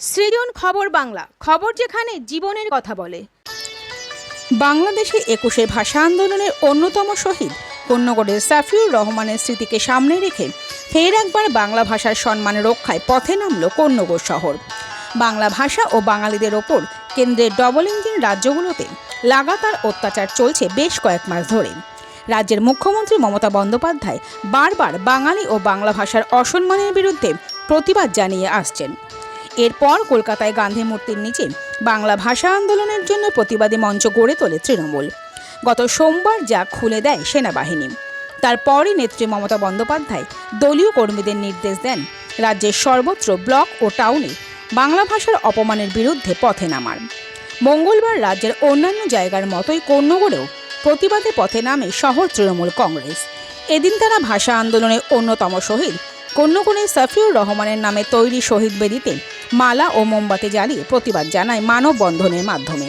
সৃজন খবর বাংলা, খবর যেখানে জীবনের কথা বলে। বাংলাদেশে একুশে ভাষা আন্দোলনের অন্যতম শহীদ কন্যগড়ের সাফিউর রহমানের স্মৃতিকে সামনে রেখে ফের একবার বাংলা ভাষার সম্মান রক্ষায় পথে নামল কন্যগড় শহর। বাংলা ভাষা ও বাঙালিদের ওপর কেন্দ্রের ডবল ইঞ্জিন রাজ্যগুলোতে লাগাতার অত্যাচার চলছে বেশ কয়েক মাস ধরে। রাজ্যের মুখ্যমন্ত্রী মমতা বন্দ্যোপাধ্যায় বারবার বাঙালি ও বাংলা ভাষার অসম্মানের বিরুদ্ধে প্রতিবাদ জানিয়ে আসছেন। এরপর কলকাতায় গান্ধী মূর্তির নিচে বাংলা ভাষা আন্দোলনের জন্য প্রতিবাদী মঞ্চ গড়ে তোলে তৃণমূল। গত সোমবার যা খুলে দেয় সেনাবাহিনী। তারপরই নেত্রী মমতা বন্দ্যোপাধ্যায় দলীয় কর্মীদের নির্দেশ দেন রাজ্যের সর্বত্র ব্লক ও টাউনে বাংলা ভাষার অপমানের বিরুদ্ধে পথে নামার। মঙ্গলবার রাজ্যের অন্যান্য জায়গার মতোই কন্যগড়েও প্রতিবাদে পথে নামে শহর তৃণমূল কংগ্রেস। এদিন তারা ভাষা আন্দোলনের অন্যতম শহীদ কন্যকুণের সাফিউর রহমানের নামে তৈরি শহীদ বেদিতে মালা ও মোমবাতি জ্বালিয়ে প্রতিবাদ জানায় মানববন্ধনের মাধ্যমে।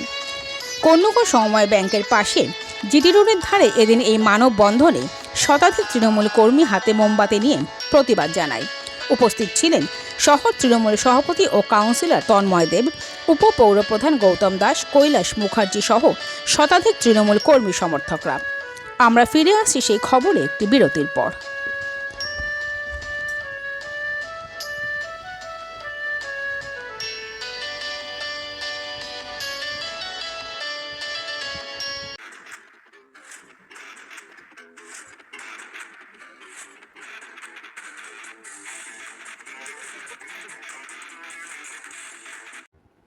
কন্যকর সমবায় ব্যাংকের পাশে জিডি রোডের ধারে এদিন এই মানববন্ধনে শতাধিক তৃণমূল কর্মী হাতে মোমবাতি নিয়ে প্রতিবাদ জানায়। উপস্থিত ছিলেন শহর তৃণমূল সভাপতি ও কাউন্সিলর তন্ময় দেব, উপপৌরপ্রধান গৌতম দাস, কৈলাস মুখার্জি সহ শতাধিক তৃণমূল কর্মী সমর্থকরা। আমরা ফিরে আসছি সেই খবরে একটি বিরতির পর।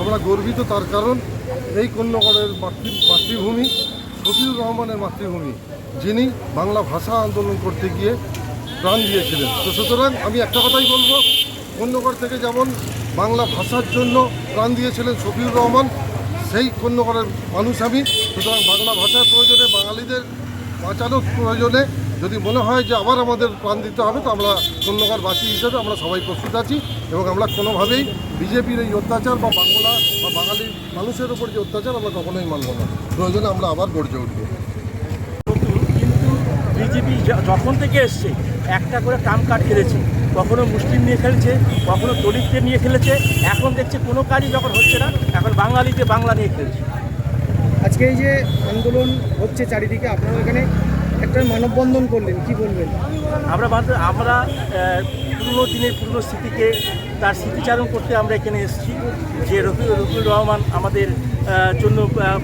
আমরা গর্বিত তার কারণ, এই কন্যাগড়ের মাতৃ মাতৃভূমি শফিউর রহমানের মাতৃভূমি, যিনি বাংলা ভাষা আন্দোলন করতে গিয়ে প্রাণ দিয়েছিলেন। তো সুতরাং আমি একটা কথাই বলব, কন্যাগড় থেকে যেমন বাংলা ভাষার জন্য প্রাণ দিয়েছিলেন শফিউর রহমান, সেই কন্যাগড়ের মানুষ আমি। সুতরাং বাংলা ভাষার প্রয়োজনে বাঙালিদের বাঁচানোর প্রয়োজনে যদি মনে হয় যে আবার আমাদের প্রাণ দিতে হবে তো আমরা কন্যাগড়বাসী হিসেবে আমরা সবাই প্রস্তুত আছি এবং আমরা কোনোভাবেই বিজেপির এই অত্যাচার বা বাংলা বা বাঙালি মানুষের উপর যে অত্যাচার আমরা কখনোই মানব না। প্রয়োজনে আমরা আবার গর্জে উঠবো। কিন্তু বিজেপি যখন থেকে এসছে একটা করে ট্রাম কাট খেলেছে। কখনো মুসলিম নিয়ে খেলেছে কখনো দলিতদের নিয়ে খেলেছে। এখন দেখছে কোনো কাজই যখন হচ্ছে না এখন বাঙালিতে বাংলা নিয়ে খেলছে। আজকে এই যে আন্দোলন হচ্ছে চারিদিকে আপনারা এখানে একটা মানববন্ধন করলেন কি বলবেন? আমরা আমরা পুরনো দিনের পুরনো স্মৃতিকে তার স্মৃতিচারণ করতে আমরা এখানে এসেছি যে রফি রফিউর রহমান আমাদের জন্য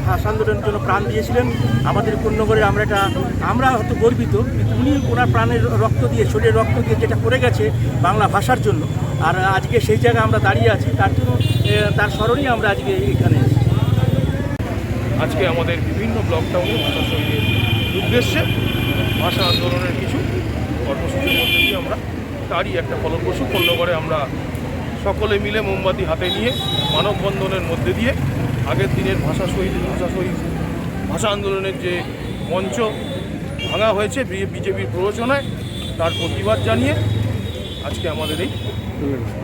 ভাষা আন্দোলনের জন্য প্রাণ দিয়েছিলেন। আমাদের পূর্ণগড়ের আমরা এটা আমরা হয়তো গর্বিত কিন্তু উনি ওনার প্রাণের রক্ত দিয়ে শরীরের রক্ত দিয়ে যেটা করে গেছে বাংলা ভাষার জন্য। আর আজকে সেই জায়গায় আমরা দাঁড়িয়ে আছি তার জন্য তার স্মরণেই আমরা আজকে এখানে এসেছি। আজকে আমাদের বিভিন্ন ব্লক টাউনে ভাষা শহীদের উদ্দেশ্যে ভাষা আন্দোলনের কিছু কর্মসূচির মধ্যে দিয়ে আমরা তারই একটা ফলপ্রসূ। পণ্যগড়ে আমরা সকলে মিলে মোমবাতি হাতে নিয়ে, মানববন্ধনের মধ্যে দিয়ে আগের দিনের ভাষা শহীদ ভাষা শহীদ, ভাষা আন্দোলনের যে মঞ্চ ভাঙা হয়েছে বিজেপির প্ররোচনায়, তার প্রতিবাদ জানিয়ে আজকে আমাদের এই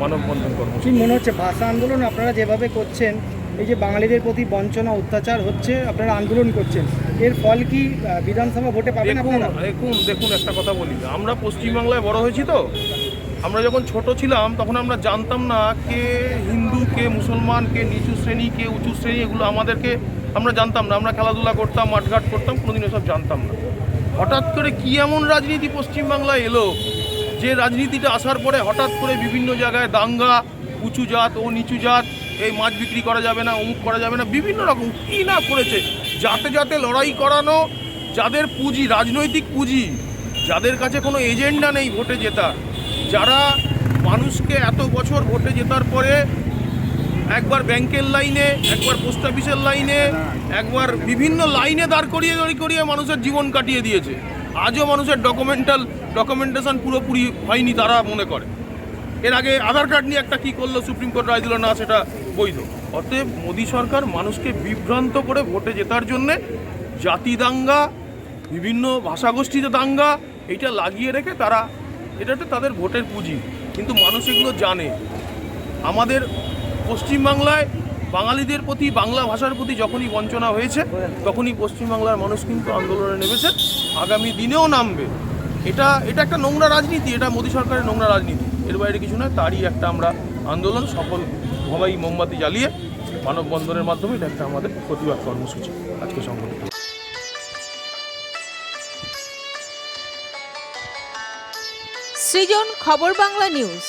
মানববন্ধন কর্মসূচি। মনে হচ্ছে? ভাষা আন্দোলন আপনারা যেভাবে করছেন এই যে বাঙালিদের প্রতি বঞ্চনা অত্যাচার হচ্ছে আপনারা আন্দোলন করছেন। এর ফল কি বিধানসভা ভোটে পাবেন আপনারা? দেখুন দেখুন একটা কথা বলি। আমরা পশ্চিমবাংলায় বড় হয়েছি তো। আমরা যখন ছোট ছিলাম তখন আমরা জানতাম না কে হিন্দু কে মুসলমান কে নিচু শ্রেণি কে উঁচু শ্রেণি এগুলো আমাদেরকে আমরা জানতাম না। আমরা খেলাধুলা করতাম মাঠঘাট করতাম কোনোদিন এসব জানতাম না। হঠাৎ করে কি এমন রাজনীতি পশ্চিমবাংলায় এলো যে রাজনীতিটা আসার পরে হঠাৎ করে বিভিন্ন জায়গায় দাঙ্গা উঁচু জাত ও নিচু জাত এই মাছ বিক্রি করা যাবে না, অমুক করা যাবে না, বিভিন্ন রকম কী না করেছে, যাতে যাতে লড়াই করানো, যাদের পুঁজি, রাজনৈতিক পুঁজি, যাদের কাছে কোনো এজেন্ডা নেই ভোটে জেতার যারা মানুষকে এত বছর ভোটে জেতার পরে একবার ব্যাংকের লাইনে, একবার পোস্ট অফিসের লাইনে, একবার বিভিন্ন লাইনে দাঁড় করিয়ে দাঁড়িয়ে করিয়ে মানুষের জীবন কাটিয়ে দিয়েছে। আজও মানুষের ডকুমেন্টাল ডকুমেন্টেশন পুরোপুরি হয়নি তারা মনে করে। এর আগে আধার কার্ড নিয়ে একটা কি করল সুপ্রিম কোর্ট রায় দিল না সেটা বৈধ। অতএব মোদী সরকার মানুষকে বিভ্রান্ত করে ভোটে জেতার জন্যে জাতি দাঙ্গা, বিভিন্ন ভাষাগোষ্ঠীতে দাঙ্গা, এইটা লাগিয়ে রেখে তারা এটা হচ্ছে তাদের ভোটের পুঁজি। কিন্তু মানুষ এগুলো জানে। আমাদের পশ্চিমবাংলায় বাঙালিদের প্রতি, বাংলা ভাষার প্রতি যখনই বঞ্চনা হয়েছে, তখনই পশ্চিমবাংলার মানুষ কিন্তু আন্দোলনে নেমেছে। আগামী দিনেও নামবে। এটা এটা একটা নোংরা রাজনীতি, এটা মোদী সরকারের নোংরা রাজনীতি। এর বাইরে কিছু নয়, তারই একটা আমরা আন্দোলন, সফল সবাই মোমবাতি জ্বালিয়ে মানববন্ধনের মাধ্যমে এটা একটা আমাদের প্রতিবাদ কর্মসূচি, আজকে সংগঠিত সৃজন খবর বাংলা নিউজ।